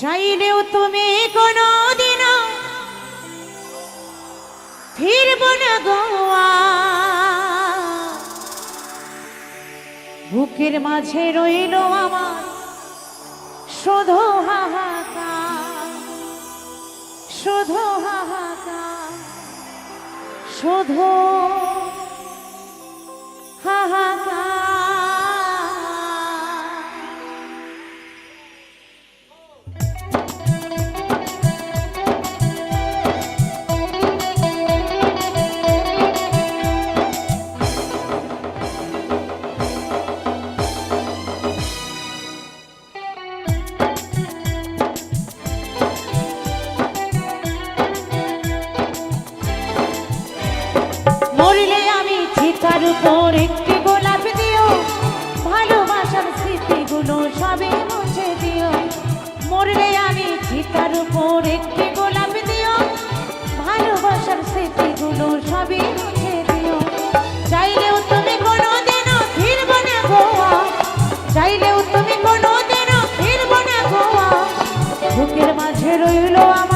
চাইলেও তুমি কোনো দিন ফিরব না গোয়া বুকের মাঝে রইল আমার শুধু হাহাকার শুধু হাহাকার শুধু হাহাকার। উপর একটি গোলাপ দিও, ভালোবাসার স্মৃতিগুলো সবে মুছে দিও। মরলে আমি চিতার উপর একটি গোলাপ দিও, ভালোবাসার স্মৃতিগুলো সবে মুছে দিও। চাইলেও তুমি কোনো দিনও ফিরব না গোয়া, চাইলেও তুমি কোনো দিনও ফিরব না গোয়া। বুকের মাঝে রইল আমার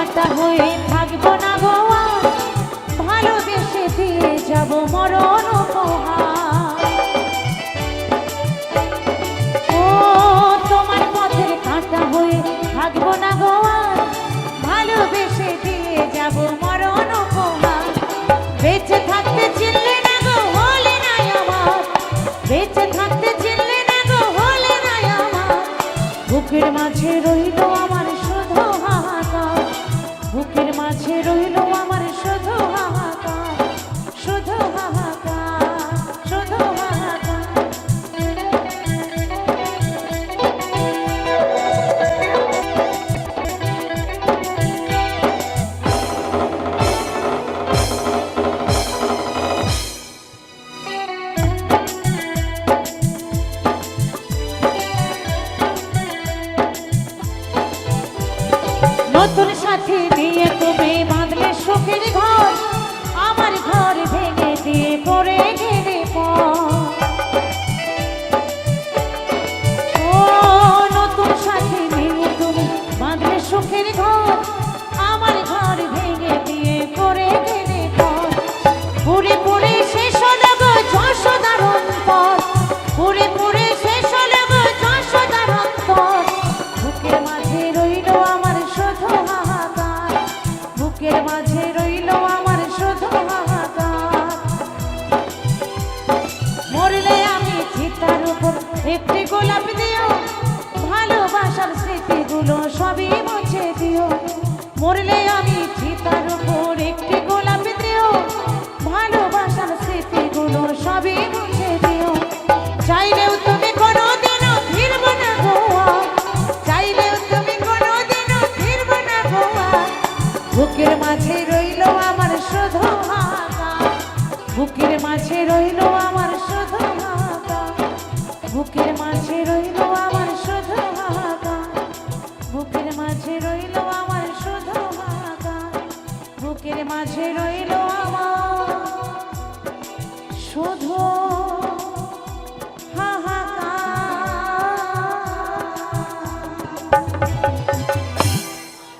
কাটা হয়ে থাকব না গোয়া ভালোবেসে দিয়ে যাব মরণ ও, তোমার পথের কাটা হয়ে থাকব না গোয়া ভালোবেসে দিয়ে যাব মরণ উপহার। বেঁচে থাকতে দিয়ে পড়ে মরলে আমি চিতার উপর একটি গোলাপ দিও। ভালোবাসার স্মৃতিগুলো সবই মুছে দিও। চাইলেও মাঝে রইল আমার। শুধু